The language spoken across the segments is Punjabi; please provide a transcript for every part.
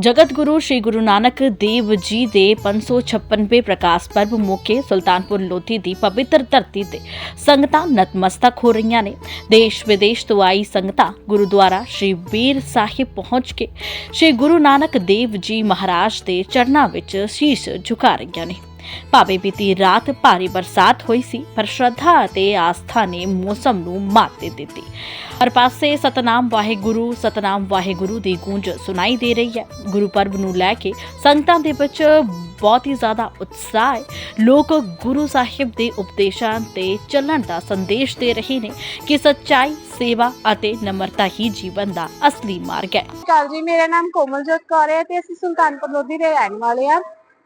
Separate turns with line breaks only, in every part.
ਜਗਤ ਗੁਰੂ ਸ੍ਰੀ ਗੁਰੂ ਨਾਨਕ ਦੇਵ ਜੀ ਦੇ 556ਵੇਂ ਪ੍ਰਕਾਸ਼ ਪਰਬ ਮੌਕੇ ਸੁਲਤਾਨਪੁਰ ਲੋਧੀ ਦੀ ਪਵਿੱਤਰ ਧਰਤੀ ਤੇ ਸੰਗਤਾਂ ਨਤਮਸਤਕ ਹੋ ਰਹੀਆਂ ਨੇ। ਦੇਸ਼ ਵਿਦੇਸ਼ ਤੋਂ ਆਈ ਸੰਗਤਾਂ ਗੁਰਦੁਆਰਾ ਸ੍ਰੀ ਬੀਰ ਸਾਹਿਬ ਪਹੁੰਚ ਕੇ ਸ੍ਰੀ ਗੁਰੂ ਨਾਨਕ ਦੇਵ ਜੀ ਮਹਾਰਾਜ ਦੇ ਚਰਨਾਂ ਵਿੱਚ ਸ਼ੀਸ਼ ਝੁਕਾ ਰਹੀਆਂ ਨੇ। ਭਾਵੇਂ ਬੀਤੀ ਰਾਤ ਭਾਰੀ ਬਰਸਾਤ ਹੋਈ ਸੀ, ਪਰ ਸ਼ਰਧਾ ਅਤੇ ਆਸਥਾ ਨੇ ਮੌਸਮ ਨੂੰ ਮਾਤ ਦੇ ਦਿੱਤੀ। ਹਰ ਪਾਸੇ ਸਤਨਾਮ ਵਾਹਿਗੁਰੂ ਸਤਨਾਮ ਵਾਹਿਗੁਰੂ ਦੀ ਗੂੰਜ ਸੁਣਾਈ ਦੇ ਰਹੀ ਹੈ। ਗੁਰੂ ਪਰਬ ਨੂੰ ਲੈ ਕੇ ਸੰਗਤਾਂ ਦੇ ਵਿੱਚ ਬਹੁਤ ਹੀ ਜ਼ਿਆਦਾ ਉਤਸ਼ਾਹ ਹੈ। ਲੋਕ ਗੁਰੂ ਸਾਹਿਬ ਦੇ ਉਪਦੇਸ਼ਾਂ ਤੇ ਚੱਲਣ ਦਾ ਸੰਦੇਸ਼ ਦੇ ਰਹੇ ਨੇ ਕਿ ਸੱਚਾਈ, ਸੇਵਾ ਅਤੇ ਨਮਰਤਾ ਹੀ ਜੀਵਨ ਦਾ ਅਸਲੀ ਮਾਰਗ ਹੈ।
ਸਤਿ ਜੀ, ਮੇਰਾ ਨਾਮ ਕੋਮਲਜੋਤ ਕੌਰ ਹੈ ਤੇ ਅਸੀਂ ਸੁਲਤਾਨਪੁਰ ਲੋਧੀ ਦੇ ਰਹਿਣ ਵਾਲੇ ਆ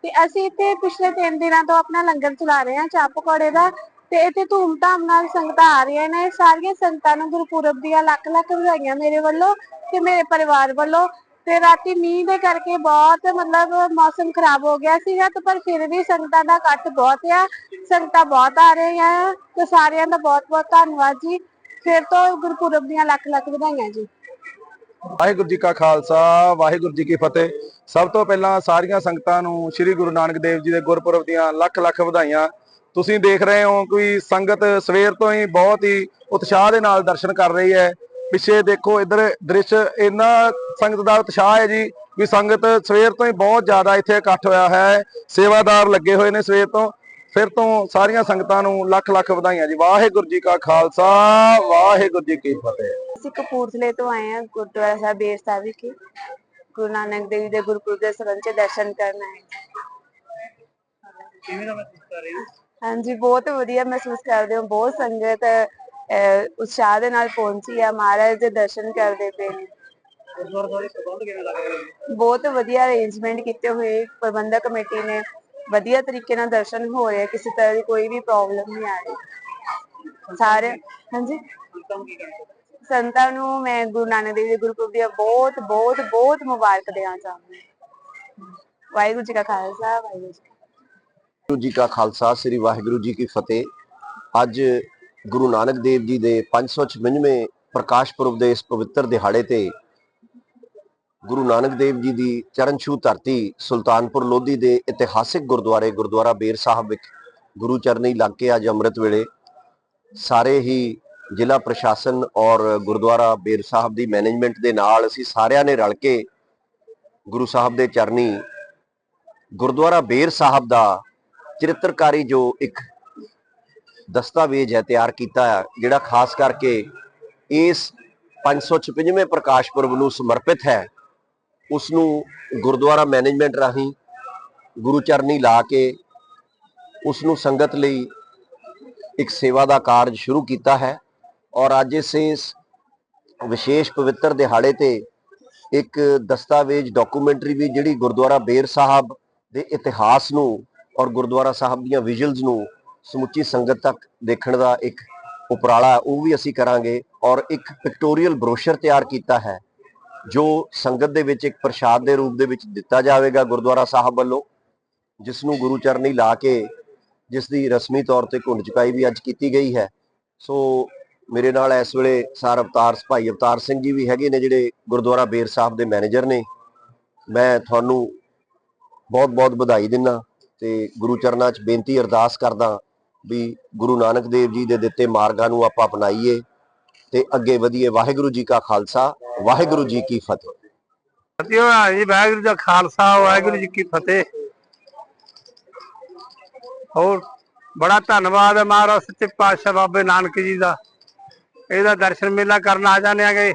ਤੇ ਅਸੀਂ ਇੱਥੇ ਪਿਛਲੇ 3 ਦਿਨਾਂ ਤੋਂ ਆਪਣਾ ਲੰਗਰ ਚਲਾ ਰਹੇ ਹਾਂ, ਚਾਹ ਪਕੌੜੇ ਦਾ ਤੇ ਇੱਥੇ ਧੂਮਧਾਮ ਨਾਲ ਸੰਗਤਾਂ ਆ ਰਹੀਆਂ ਨੇ, ਸਾਰੀਆਂ ਸੰਗਤਾਂ ਨੂੰ ਗੁਰਪੁਰਬ ਦੀਆਂ ਲੱਖ ਲੱਖ ਵਧਾਈਆਂ ਮੇਰੇ ਵੱਲੋਂ ਤੇ ਮੇਰੇ ਪਰਿਵਾਰ ਵੱਲੋਂ ਤੇ ਰਾਤੀ ਮੀਂਹ ਦੇ ਕਰਕੇ ਬਹੁਤ ਮਤਲਬ ਮੌਸਮ ਖਰਾਬ ਹੋ ਗਿਆ ਸੀਗਾ ਤੇ ਪਰ ਫਿਰ ਵੀ ਸੰਗਤਾਂ ਦਾ ਇਕੱਠ ਬਹੁਤ ਆ, ਸੰਗਤਾਂ ਬਹੁਤ ਆ ਰਹੀਆਂ ਤੇ ਸਾਰਿਆਂ ਦਾ ਬਹੁਤ ਬਹੁਤ ਧੰਨਵਾਦ ਜੀ, ਫਿਰ ਤੋਂ ਗੁਰਪੁਰਬ ਦੀਆਂ ਲੱਖ ਲੱਖ ਵਧਾਈਆਂ ਜੀ।
ਵਾਹਿਗੁਰੂ ਜੀ ਕਾ ਖਾਲਸਾ, ਵਾਹਿਗੁਰੂ ਜੀ ਕੀ ਫਤਿਹ। ਸਭ ਤੋਂ ਪਹਿਲਾਂ ਸਾਰੀਆਂ ਸੰਗਤਾਂ ਨੂੰ ਸ੍ਰੀ ਗੁਰੂ ਨਾਨਕ ਦੇਵ ਜੀ ਦੇ ਗੁਰਪੁਰਬ ਦੀਆਂ ਲੱਖ ਲੱਖ ਵਧਾਈਆਂ। ਤੁਸੀਂ ਦੇਖ ਰਹੇ ਹੋ ਕਿ ਸੰਗਤ ਸਵੇਰ ਤੋਂ ਹੀ ਬਹੁਤ ਹੀ ਉਤਸ਼ਾਹ ਦੇ ਨਾਲ ਦਰਸ਼ਨ ਕਰ ਰਹੀ ਹੈ। ਪਿੱਛੇ ਦੇਖੋ ਇਧਰ ਦ੍ਰਿਸ਼, ਇੰਨਾ ਸੰਗਤ ਦਾ ਉਤਸ਼ਾਹ ਹੈ ਜੀ ਵੀ ਸੰਗਤ ਸਵੇਰ ਤੋਂ ਹੀ ਬਹੁਤ ਜ਼ਿਆਦਾ ਇੱਥੇ ਇਕੱਠ ਹੋਇਆ ਹੈ। ਸੇਵਾਦਾਰ ਲੱਗੇ ਹੋਏ ਨੇ ਸਵੇਰ ਤੋਂ। ਫਿਰ ਤੋਂ ਸਾਰੀਆਂ ਸੰਗਤਾਂ ਨੂੰ ਲੱਖ ਲੱਖ ਵਧਾਈਆਂ ਜੀ। ਵਾਹਿਗੁਰੂ ਜੀ ਕਾ ਖਾਲਸਾ, ਵਾਹਿਗੁਰੂ ਜੀ ਕੀ ਫਤਿਹ।
ਅਸੀਂ ਕਪੂਰਥਲੇ ਤੋਂ ਆਏ ਹਾਂ ਗੁਰਦੁਆਰਾ ਸਾਹਿਬ ਬੇਰ ਸਾਹਿਬ ਵਿਖੇ। ਗੁਰੂ ਨਾਨਕ ਦੇਵ ਜੀ ਦੇ ਗੁਰਪੁਰਬ ਦੇ ਸੰਬੰਧ ਚ ਦਰਸ਼ਨ ਕਰਨ ਆਏ
ਕਿਵੇਂ ਦਾ ਮਹਿਸੂਸ ਕਰ ਰਹੇ ਹੋ?
ਹਾਂਜੀ ਬਹੁਤ ਵਧੀਆ ਮਹਿਸੂਸ ਕਰਦੇ ਹਾਂ। ਬਹੁਤ ਸੰਗਤ ਅਹ, ਉਤਸ਼ਾਹ ਦੇ ਨਾਲ ਪਹੁੰਚੀ ਆ। ਮਹਾਰਾਜ ਦੇ ਦਰਸ਼ਨ ਕਰਦੇ ਪਏ ਨੇ।
ਗੁਰਦੁਆਰਾ ਸਾਹਿਬ ਦੇ ਪ੍ਰਬੰਧ ਕਿਵੇਂ ਲੱਗ ਰਹੇ? ਨੇ
ਬਹੁਤ ਵਧੀਆ ਅਰੇਂਜਮੈਂਟ ਕੀਤੇ ਹੋਏ ਪ੍ਰਬੰਧਕ ਕਮੇਟੀ ਨੇ। ਵਧੀਆ ਤਰੀਕੇ ਨਾਲ ਦਰਸ਼ਨ ਹੋ ਰਹੇ ਕਿਸੇ ਤਰ੍ਹਾਂ ਦੀ ਕੋਈ ਵੀ ਪ੍ਰੋਬਲਮ ਨਹੀਂ ਆ ਰਹੀ। ਸਾਰੇ ਹਾਂਜੀ?
ਸੰਤਾਂ ਨੂੰ ਕੀ ਕਹਿਣਾ
ਸੰਤਾਂ ਨੂੰ ਮੈਂ ਗੁਰੂ ਨਾਨਕ ਦੇਵ ਜੀ ਦੇ ਗੁਰਪੁਰਬ ਦੀਆਂ ਬਹੁਤ ਬਹੁਤ ਬਹੁਤ ਮੁਬਾਰਕ ਦੇਣਾ ਚਾਹੁੰਦੀ ਹਾਂ। ਵਾਹਿਗੁਰੂ ਜੀ ਕਾ ਖਾਲਸਾ, ਵਾਹਿਗੁਰੂ ਜੀ
ਵਾਹਿਗੁਰੂ ਜੀ ਕਾ ਖਾਲਸਾ, ਸ੍ਰੀ ਵਾਹਿਗੁਰੂ ਜੀ ਕੀ ਫਤਿਹ। ਅੱਜ ਗੁਰੂ ਨਾਨਕ ਦੇਵ ਜੀ ਦੇ 556ਵੇਂ ਪ੍ਰਕਾਸ਼ ਪੁਰਬ ਦੇ ਇਸ ਪਵਿੱਤਰ ਦਿਹਾੜੇ ਤੇ ਗੁਰੂ ਨਾਨਕ ਦੇਵ ਜੀ ਦੀ ਚਰਨ ਛੂਹ ਧਰਤੀ ਸੁਲਤਾਨਪੁਰ ਲੋਧੀ ਦੇ ਇਤਿਹਾਸਿਕ ਗੁਰਦੁਆਰੇ, ਗੁਰਦੁਆਰਾ ਬੇਰ ਸਾਹਿਬ ਵਿੱਚ ਗੁਰੂ ਚਰਨੀ ਲੱਗ ਕੇ ਅੱਜ ਅੰਮ੍ਰਿਤ ਵੇਲੇ ਸਾਰੇ ਹੀ ਜ਼ਿਲ੍ਹਾ ਪ੍ਰਸ਼ਾਸਨ ਔਰ ਗੁਰਦੁਆਰਾ ਬੇਰ ਸਾਹਿਬ ਦੀ ਮੈਨੇਜਮੈਂਟ ਦੇ ਨਾਲ ਅਸੀਂ ਸਾਰਿਆਂ ਨੇ ਰਲ ਕੇ ਗੁਰੂ ਸਾਹਿਬ ਦੇ ਚਰਨੀ ਗੁਰਦੁਆਰਾ ਬੇਰ ਸਾਹਿਬ ਦਾ ਚਰਿੱਤਰਕਾਰੀ ਜੋ ਇੱਕ ਦਸਤਾਵੇਜ਼ ਹੈ ਤਿਆਰ ਕੀਤਾ ਹੈ, ਜਿਹੜਾ ਖਾਸ ਕਰਕੇ ਇਸ 556ਵੇਂ ਪ੍ਰਕਾਸ਼ ਪੁਰਬ ਨੂੰ ਸਮਰਪਿਤ ਹੈ ਉਸ ਨੂੰ ਗੁਰਦੁਆਰਾ ਮੈਨੇਜਮੈਂਟ ਰਾਹੀਂ ਗੁਰੂ ਚਰਨੀ ਲਾ ਕੇ ਉਸ ਨੂੰ ਸੰਗਤ ਲਈ ਇੱਕ ਸੇਵਾ ਦਾ ਕਾਰਜ ਸ਼ੁਰੂ ਕੀਤਾ ਹੈ। ਔਰ ਅੱਜ ਇਸ ਵਿਸ਼ੇਸ਼ ਪਵਿੱਤਰ ਦਿਹਾੜੇ ਤੇ ਇੱਕ ਦਸਤਾਵੇਜ਼ ਡਾਕੂਮੈਂਟਰੀ ਵੀ ਜਿਹੜੀ ਗੁਰਦੁਆਰਾ ਬੇਰ ਸਾਹਿਬ ਦੇ ਇਤਿਹਾਸ ਨੂੰ ਔਰ ਗੁਰਦੁਆਰਾ ਸਾਹਿਬ ਦੀਆਂ ਵਿਜ਼ੂਅਲਸ ਨੂੰ ਸਮੁੱਚੀ ਸੰਗਤ ਤੱਕ ਦੇਖਣ ਦਾ ਇੱਕ ਉਪਰਾਲਾ ਉਹ ਵੀ ਅਸੀਂ ਕਰਾਂਗੇ ਔਰ ਇੱਕ ਪਿਕਟੋਰੀਅਲ ਬਰੋਸ਼ਰ ਤਿਆਰ ਕੀਤਾ ਹੈ, ਜੋ ਸੰਗਤ ਦੇ ਵਿੱਚ ਇੱਕ ਪ੍ਰਸ਼ਾਦ ਦੇ ਰੂਪ ਦੇ ਵਿੱਚ ਦਿੱਤਾ ਜਾਵੇਗਾ ਗੁਰਦੁਆਰਾ ਸਾਹਿਬ ਵੱਲੋਂ ਜਿਸ ਨੂੰ ਗੁਰੂ ਚਰਨੀ ਲਾ ਕੇ ਜਿਸ ਦੀ ਰਸਮੀ ਤੌਰ ਤੇ ਘੁੰਡ ਚੁਕਾਈ ਵੀ ਅੱਜ ਕੀਤੀ ਗਈ ਹੈ। ਸੋ ਮੇਰੇ ਨਾਲ ਇਸ ਵੇਲੇ ਸਰ ਅਵਤਾਰ, ਭਾਈ ਅਵਤਾਰ ਸਿੰਘ ਜੀ ਵੀ ਹੈਗੇ ਨੇ, ਜਿਹੜੇ ਗੁਰਦੁਆਰਾ ਬੇਰ ਸਾਹਿਬ ਦੇ ਮੈਨੇਜਰ ਨੇ। ਮੈਂ ਤੁਹਾਨੂੰ ਬਹੁਤ ਬਹੁਤ ਵਧਾਈ ਦਿੰਦਾ ਤੇ ਗੁਰੂ ਚਰਨਾਂ 'ਚ ਬੇਨਤੀ ਅਰਦਾਸ ਕਰਦਾ ਵੀ ਗੁਰੂ ਨਾਨਕ ਦੇਵ ਜੀ ਦੇ ਦਿੱਤੇ ਮਾਰਗਾਂ ਨੂੰ ਆਪਾਂ ਅਪਣਾਈਏ ਤੇ ਅੱਗੇ ਵਧੀਏ। ਵਾਹਿਗੁਰੂ ਜੀ ਕਾ ਖਾਲਸਾ, ਵਾਹਿਗੁਰੂ ਜੀ ਕੀ ਫਤਿਹ।
ਫਤਿਹ ਜੀ, ਵਾਹਿਗੁਰੂ ਜੀ ਦਾ ਖਾਲਸਾ, ਵਾਹਿਗੁਰੂ ਜੀ ਕੀ ਫਤਿਹ। ਹੋਰ, ਬੜਾ ਧੰਨਵਾਦ ਹੈ ਮਹਾਰਾਜ ਸੱਚੇ ਪਾਤਸ਼ਾਹ ਬਾਬੇ ਨਾਨਕ ਜੀ ਦਾ। ਇਹਦਾ ਦਰਸ਼ਨ ਮੇਲਾ ਕਰਨ ਆ ਜਾਂਦੇ ਆਗੇ।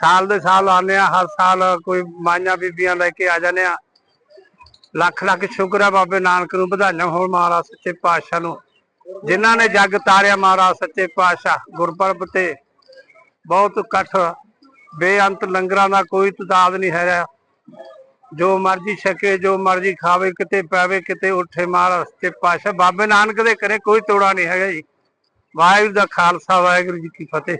ਸਾਲ ਦੇ ਸਾਲ ਆਉਂਦੇ ਆ, ਹਰ ਸਾਲ ਕੋਈ ਮਾਈਆਂ ਬੀਬੀਆਂ ਲੈ ਕੇ ਆ ਜਾਂਦੇ ਆ। ਲੱਖ ਲੱਖ ਸ਼ੁਕਰ ਹੈ ਬਾਬੇ ਨਾਨਕ ਨੂੰ, ਵਧਾਈਆਂ ਹੋਣ ਮਹਾਰਾਜ ਸੱਚੇ ਪਾਤਸ਼ਾਹ ਨੂੰ। ਜਿਨ੍ਹਾਂ ਨੇ ਜੱਗ ਤਾਰਿਆ ਮਹਾਰਾਜ ਸੱਚੇ ਪਾਤਸ਼ਾਹ, ਗੁਰਪਰਬ ਤੇ। ਬਹੁਤ ਇਕੱਠ, ਬੇਅੰਤ ਲੰਗਰਾਂ ਦਾ ਕੋਈ ਤਦਾਦ ਨਹੀਂ ਹੈ। ਜੋ ਮਰਜ਼ੀ ਛਕੇ, ਜੋ ਮਰਜ਼ੀ ਖਾਵੇ, ਕਿਤੇ ਪਾਵੇ, ਕਿਤੇ ਉੱਠੇ ਮਹਾਰਾਜ ਸੱਚੇ ਪਾਤਸ਼ਾਹ। ਬਾਬੇ ਨਾਨਕ ਦੇ ਘਰੇ ਕੋਈ ਤੋੜਾ ਨਹੀਂ ਹੈਗਾ ਜੀ। ਵਾਹਿਗੁਰੂ ਦਾ ਖਾਲਸਾ ਵਾਹਿਗੁਰੂ ਜੀ ਕੀ ਫਤਿਹ।